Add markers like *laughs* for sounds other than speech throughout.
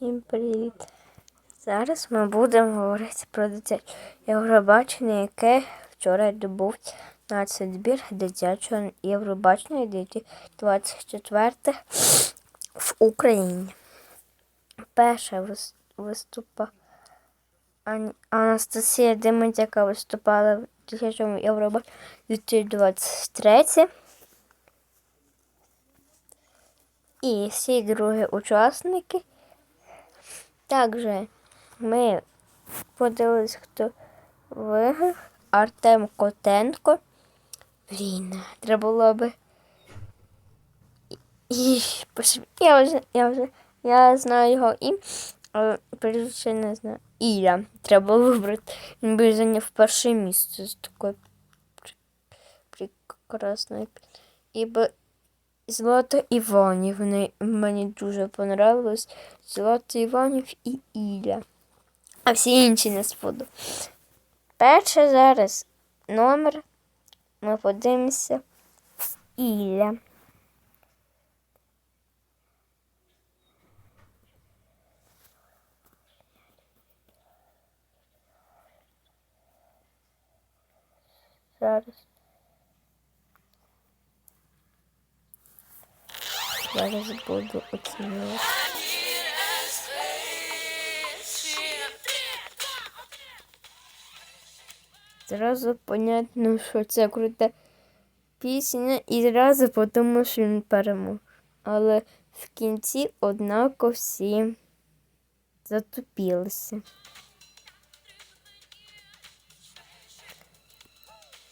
Всім привіт! Зараз ми будемо говорити про дитяче Євробачення, яке вчора відбувся на збір дитячого Євробачення 2024 в Україні. Перша виступа Анастасія Демент, яка виступала в дитячому Євробаченні 2023. І всі другі учасники. Також ми подивились, хто виграв. Артем Котенко. Блін, треба було би. І, я вже, я вже, я знаю його ім'я, але прізвище не знаю. Ілля. Треба вибрати. Він би зайняв перше місце з такою прекрасною. І би Злата Іванівна мені дуже понравилось. Злата Іванів і Ілля. А всі інші не сподобались. Перше зараз номер. Ми подивимося. Ілля. Зараз. Зараз буду оцінювати. Зразу понятно, що це крута пісня, і зразу подумав, що він перемог. Але в кінці, однако, всі затупілися.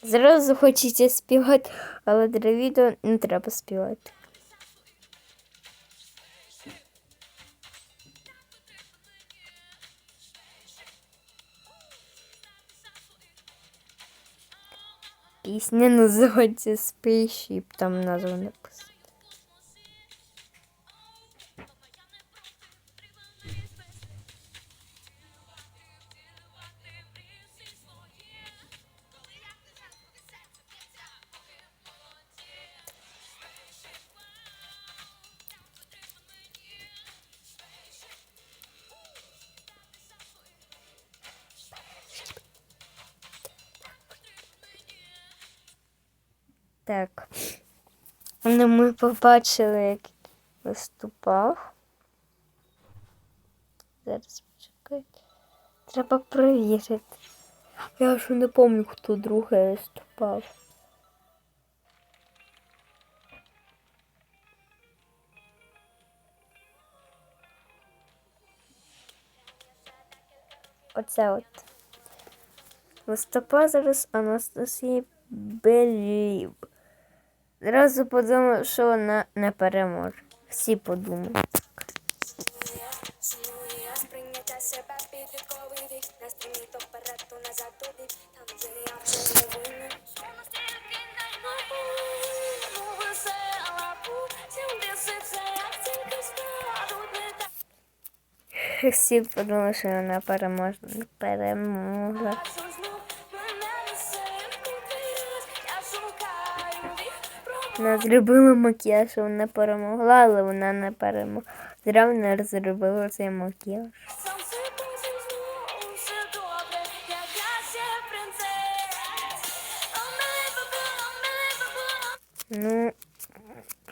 Зразу хочеться співати, але для не треба співати. Пісня називається Spaceship, там назва Так. Ну, ми побачили, як виступав. Зараз почекайте. Треба перевірити. Я вже не пам'ятаю, хто другий виступав. Оце от. Виступає зараз Анастасія Белів. Зразу подумав, що вона не переможе. Всі подумали. Сумує сприйняття себе підлітковий вік Не Вона зробила макіяж, що вона перемогла, але вона не перемогла. Зря вона зробила цей макіяж. Ну,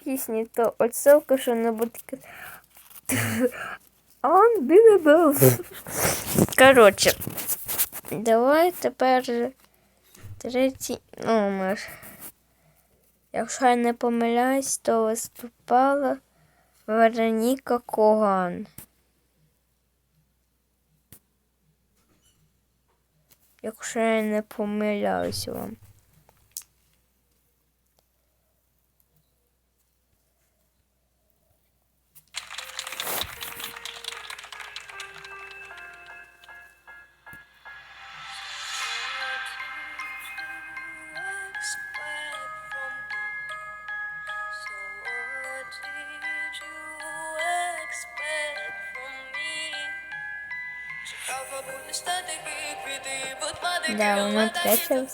пісні то оцілка, що вона буде. *laughs* Unbelievable. Коротше, давай тепер третій номер. Якщо я не помиляюсь, то виступала Вероніка Коган. Якщо я не помиляюсь вам. Да, вона третя.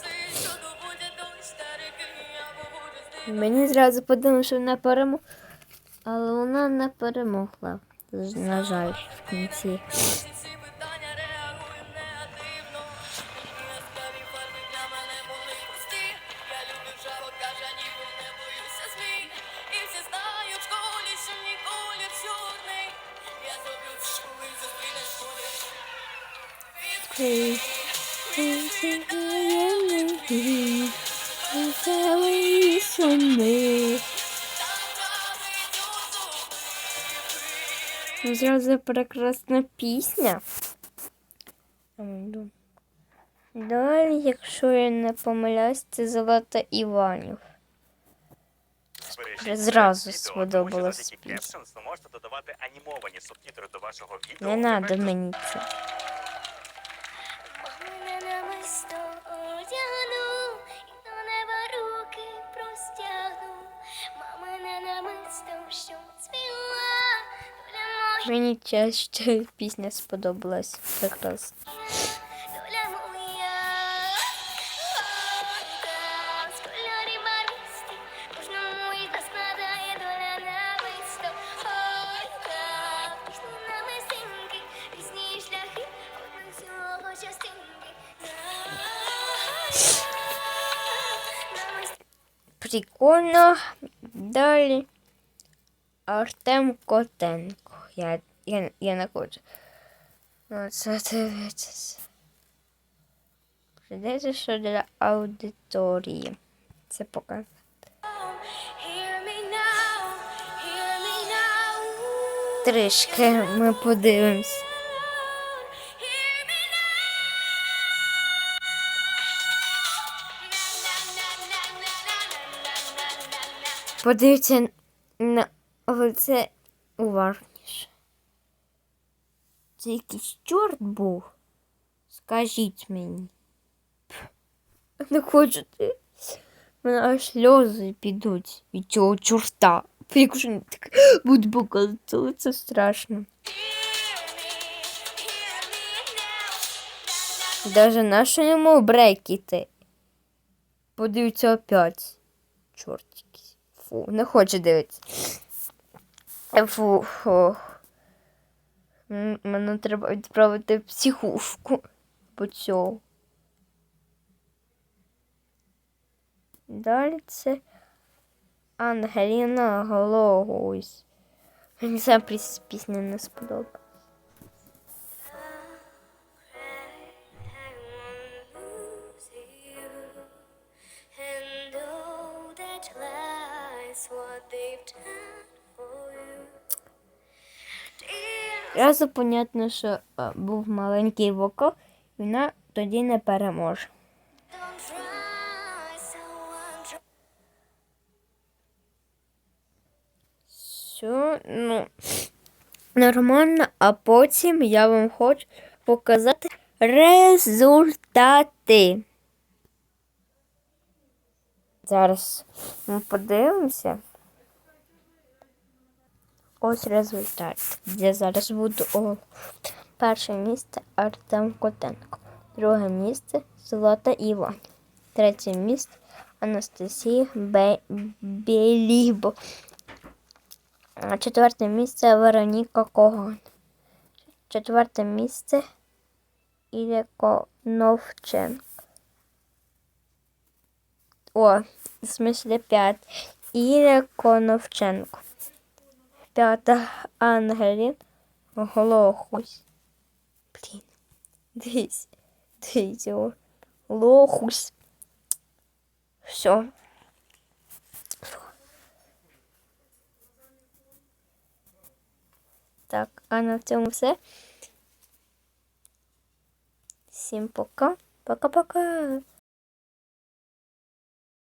Мені зразу подумав, що вона перемогла, але вона не перемогла. На жаль, в кінці. Зразу прекрасна пісня. Далі, якщо я не помиляюсь, це Золота Іванів. Зразу можете додавати анімовані субтитри до вашого відео. Не треба мені це. Мені ця ще пісня сподобалась. Прекрасно. Прикольно. Далі. Артем Котенко. Я, я, я не хочу. Ну, це дивитися. Придеться, що для аудиторії. Це показати. Трішки ми подивимось. Подивіться на лице уважніше. Це якийсь чорт був. Скажіть мені. Не хочу ти. Мене аж сльози підуть від цього чорта. Якщо не так буду то це страшно. Даже нащо йому брекіти. Подивіться опять. Чорт. Фу, не хочу дивитися. Е, Фу, фу. Мене треба відправити в психушку по цьому. Далі це Ангеліна Глогусь. Мені ця піс- пісня не сподобалась. Зразу понятно, що е, був маленький вокал, вона тоді не переможе. Все, ну, нормально, а потім я вам хочу показати результати. Зараз ми подивимося. Ось результат. Я зараз буду о, перше місце Артем Котенко. Друге місце Золота Іван. Третє місце Анастасія Бе- Белібо. Четверте місце Вероніка Коган. Четверте місце Ілля Коновченко. О, в смислі п'ять. Ілля Коновченко. П'ята Ангелін Глохусь. Блін. Дивіться. Дивіться. о. Лохусь. Все. Так, а на цьому все. Всім пока. Пока-пока.